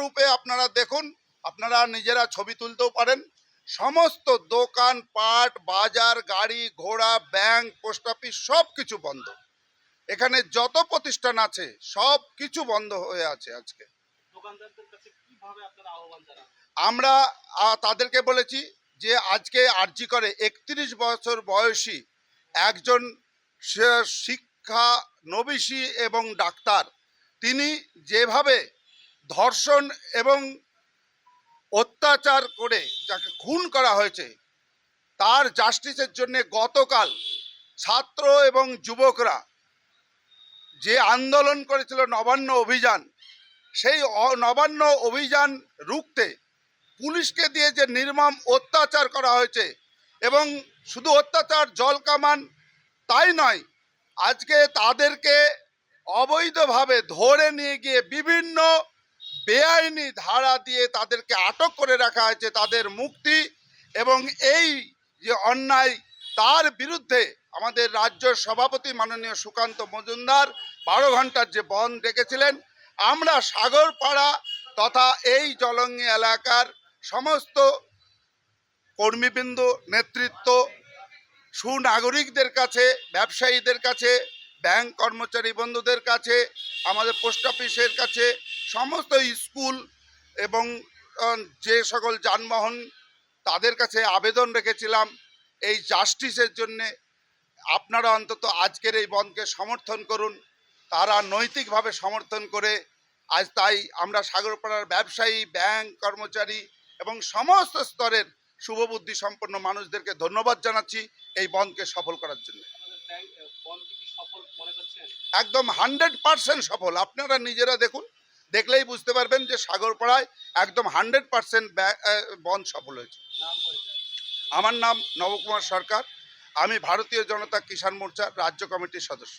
রূপে আপনারা দেখুন আপনারা নিজেরা ছবি তুলতেও পারেন। সমস্ত দোকান পাট বাজার গাড়ি ঘোড়া ব্যাংক পোস্ট অফিস সব কিছু বন্ধ। এখানে যত প্রতিষ্ঠান আছে সব কিছু বন্ধ হয়ে আছে আজকে। আমরা তাদেরকে বলেছি যে আজকে আর্জি করে একত্রিশ বছর বয়সী একজন শিক্ষা নবিশী এবং ডাক্তার। তিনি যেভাবে ধর্ষণ এবং অত্যাচার করে যাকে খুন করা হয়েছে, তার জাস্টিসের জন্য গতকাল ছাত্র এবং যুবকরা যে আন্দোলন করেছিল নবান্ন অভিযান, সেই নবান্ন অভিযান রুখতে পুলিশকে দিয়ে যে নির্মম অত্যাচার করা হয়েছে এবং শুধু অত্যাচার, জল কামান তাই নয়, আজকে তাদেরকে অবৈধভাবে ধরে নিয়ে গিয়ে বিভিন্ন বেআইনি ধারা দিয়ে তাদেরকে আটক করে রাখা হয়েছে তাদের মুক্তি এবং এই যে অন্যায় তার বিরুদ্ধে আমাদের রাজ্য সভাপতি মাননীয় সুকান্ত মজুমদার বারো ঘণ্টার যে বন ডেকেছিলেন, আমরা সাগরপাড়া তথা এই জলঙ্গি এলাকার সমস্ত কর্মীবৃন্দ, নেতৃত্ব, সুনাগরিকদের কাছে, ব্যবসায়ীদের কাছে, ব্যাংক কর্মচারী বন্ধুদের কাছে, আমাদের পোস্ট অফিসের কাছে সমস্ত স্কুল এবং যে সকল যানবাহন তাদের কাছে আবেদন রেখেছিলাম এই জাস্টিসের জন্যে আপনারা অন্তত আজকের এই বনকে সমর্থন করুন। তারা নৈতিকভাবে সমর্থন করে আজ তাই আমরা সাগরপাড়ার ব্যবসায়ী ব্যাংক কর্মচারী এবং সমস্ত স্তরের শুভবুদ্ধি সম্পন্ন মানুষদেরকে ধন্যবাদ জানাচ্ছি এই বনকে সফল করার জন্য। একদম হান্ড্রেড পার্সেন্ট সফল। আপনারা নিজেরা দেখুন। দেখলেই বুঝতে পারবেন যে সাগর পাড়ায় একদম হান্ড্রেড পারসেন্ট বন সফল হয়েছে। আমার নাম নবকুমার সরকার। আমি ভারতীয় জনতা কিষাণ মোর্চার রাজ্য কমিটির সদস্য।